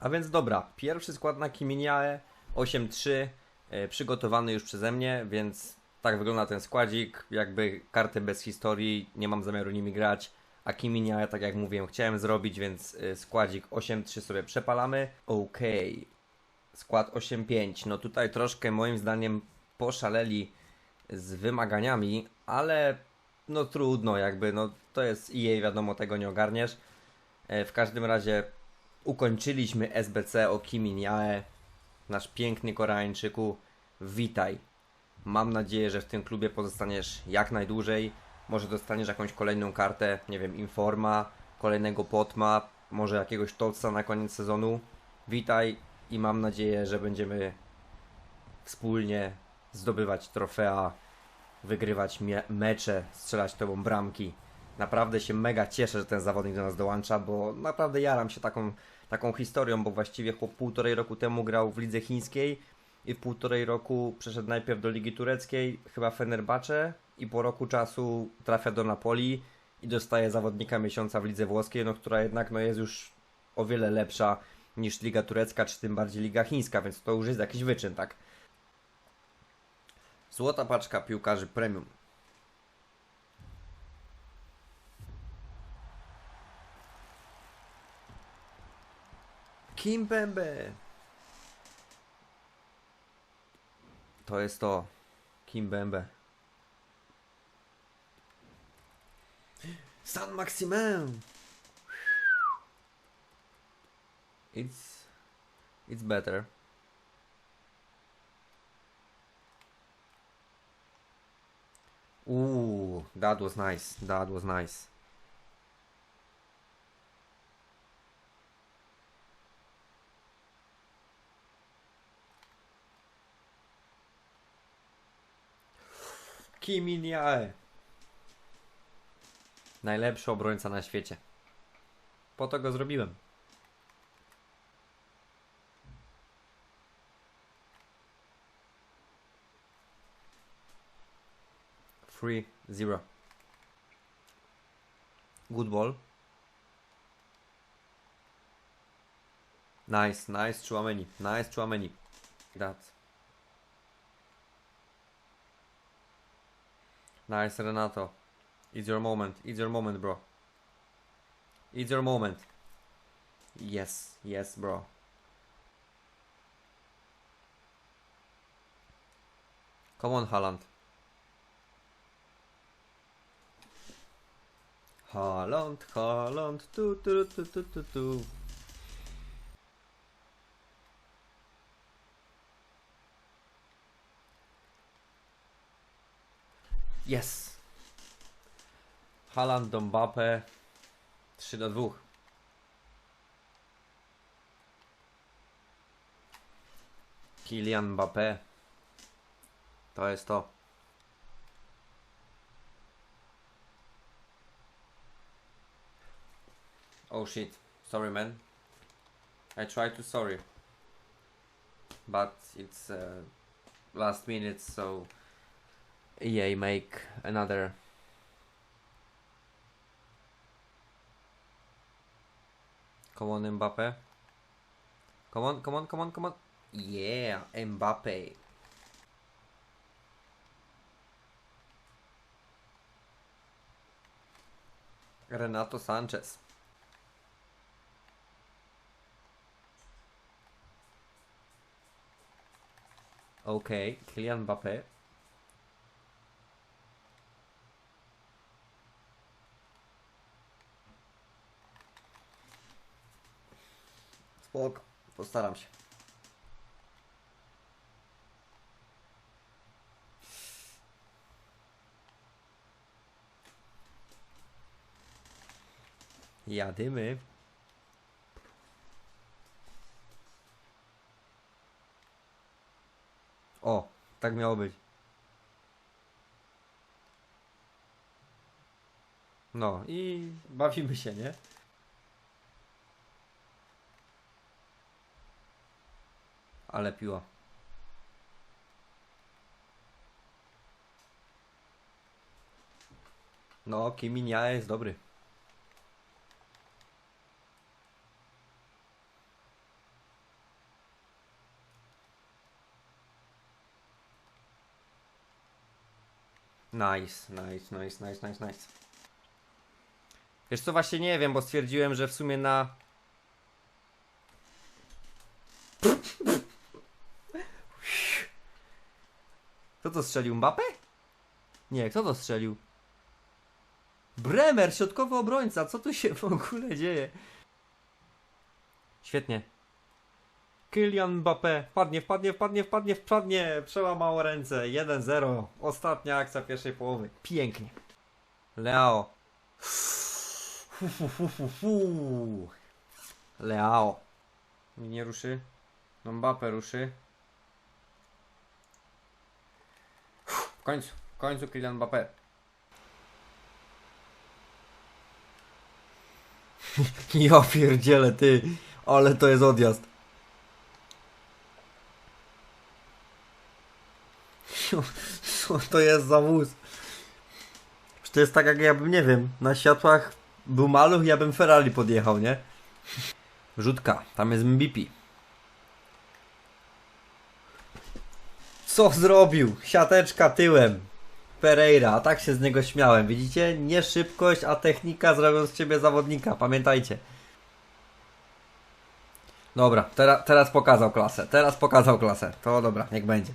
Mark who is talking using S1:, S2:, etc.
S1: A więc dobra, pierwszy skład na Kiminiae 8-3, e, przygotowany już przeze mnie, więc tak wygląda ten składzik. Jakby karty bez historii, nie mam zamiaru nimi grać. A Kiminiae, tak jak mówiłem, chciałem zrobić, więc e, składzik 8-3 sobie przepalamy. Okej, skład 8-5. No tutaj troszkę moim zdaniem poszaleli z wymaganiami, ale no trudno, jakby, no to jest EA, wiadomo, tego nie ogarniesz. E, W każdym razie ukończyliśmy SBC o Kiminiae. Nasz piękny Koreańczyku, witaj. Mam nadzieję, że w tym klubie pozostaniesz jak najdłużej. Może dostaniesz jakąś kolejną kartę, nie wiem, Informa, kolejnego Potma, może jakiegoś Totsa na koniec sezonu. Witaj i mam nadzieję, że będziemy wspólnie zdobywać trofea, wygrywać mecze, strzelać tobą bramki. Naprawdę się mega cieszę, że ten zawodnik do nas dołącza, bo naprawdę jaram się taką, taką historią, bo właściwie po półtorej roku temu grał w lidze chińskiej i w półtorej roku przeszedł najpierw do ligi tureckiej, chyba Fenerbahce i po roku czasu trafia do Napoli i dostaje zawodnika miesiąca w lidze włoskiej, no która jednak no, jest już o wiele lepsza niż liga turecka, czy tym bardziej liga chińska, więc to już jest jakiś wyczyn, tak? Złota paczka piłkarzy premium. Kimpembe. To jest to. Kimbembe. San Maximin. It's it's better. Ooh, that was nice. That was nice. Kim Jae. Najlepszy obrońca na świecie. Po to go zrobiłem. Three zero. Good ball. Nice, nice Chouameni. Nice Chouameni. That. Nice Renato. It's your moment. It's your moment, bro. It's your moment. Yes, yes, bro. Come on, Haaland. Haaland, Haaland, tu, tu, tu, tu, tu, tu. Yes. Haaland do Mbappe 3 do 2. Kylian Mbappe. To jest to. Oh shit. Sorry man. I tried to sorry. But it's uh, last minute so EA make another Come on Mbappe. Come on, come on, come on, come on. Yeah, Mbappe. Renato Sanchez. Okay, Kylian Mbappe. Spoko, postaram się. Jadymy. O, tak miało być. No i bawimy się, nie? ale piła. No, Kimin ja jest dobry. Nice, nice, nice, nice, nice, nice. Wiesz co, właśnie nie wiem, bo stwierdziłem, że w sumie na Kto to strzelił? Mbappe? Nie, kto to strzelił? Bremer, środkowy obrońca, co tu się w ogóle dzieje? Świetnie. Kylian Mbappé, wpadnie, wpadnie, wpadnie, wpadnie, wpadnie, przełamało ręce, 1-0, ostatnia akcja pierwszej połowy, pięknie. Leo. Fu, fu, fu, fu, fu. Leo. Nie ruszy. No Mbappé ruszy. W końcu, w końcu Kylian Mbappé. Ja pierdzielę ty, ale to jest odjazd. Co to jest za wóz? Czy to jest tak jak ja bym, nie wiem, na światłach był maluch ja bym Ferrari podjechał, nie? Rzutka, tam jest Mbipi. Co zrobił? Siateczka tyłem. Pereira, a tak się z niego śmiałem. Widzicie? Nie szybkość, a technika zrobią z ciebie zawodnika. Pamiętajcie. Dobra, teraz, teraz pokazał klasę. Teraz pokazał klasę. To dobra, niech będzie.